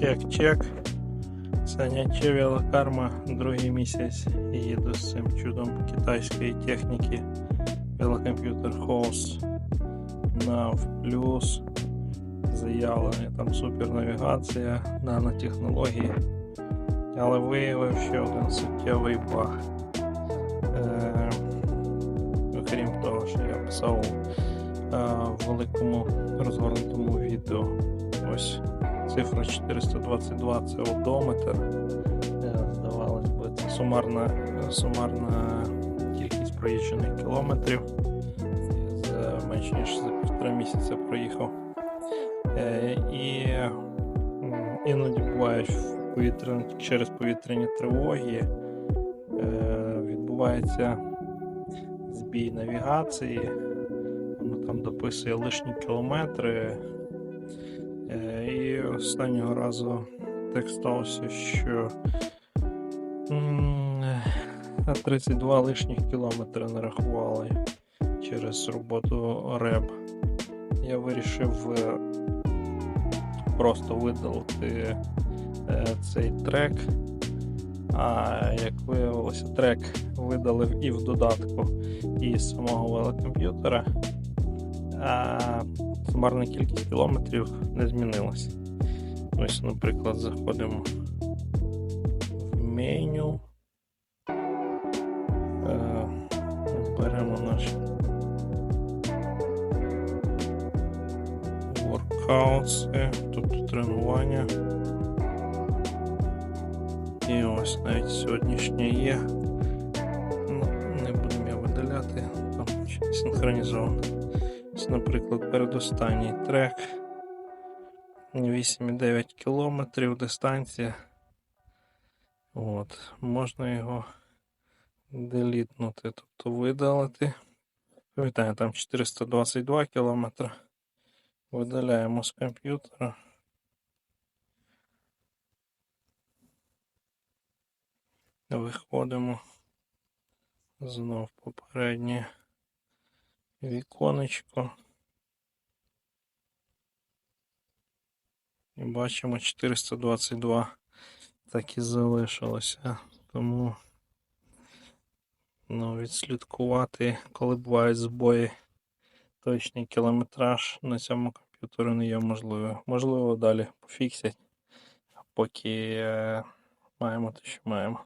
Чек-чек. Заняття велокарма другий місяць. Їду з цим чудом китайської техніки. Велокомп'ютер House NAV Plus. Заявлення там супернавігація, нанотехнології. Але виявив ще один суттєвий баг. Е, того, що я писав е, великому розгорнутому відео. Ось цифра 422 це одометр. Здавалось би, це сумарна, сумарна кількість проїжджених кілометрів. За менше ніж за півтора місяця проїхав. І іноді бувають в через повітряні тривоги е, відбувається збій навігації, воно там дописує лишні кілометри. Е, І останнього разу так сталося, що е, 32 лишніх кілометри нарахували через роботу РЕБ. Я вирішив е, просто видалити е, цей трек. А як виявилося, трек видалив і в додатку і з самого велокомп'ютера, а сумарна кількість кілометрів не змінилася. Ось, наприклад, заходимо в меню, е, беремо наш workouts, е, тут тренування. І ось навіть сьогоднішнє є. Ну, не будемо його видаляти, там не синхронізовано. Ось, наприклад, передостанній трек. 8,9 кілометрів дистанція. От, можна його делітнути, тобто видалити. Пам'ятаю, там 422 кілометри. Видаляємо з комп'ютера. Виходимо знов попереднє віконечко. Бачимо 422 так і залишилося. Тому ну, відслідкувати, коли бувають збої, точний кілометраж на цьому комп'ютері не є можливо. Можливо, далі пофіксять, поки е, маємо те, що маємо.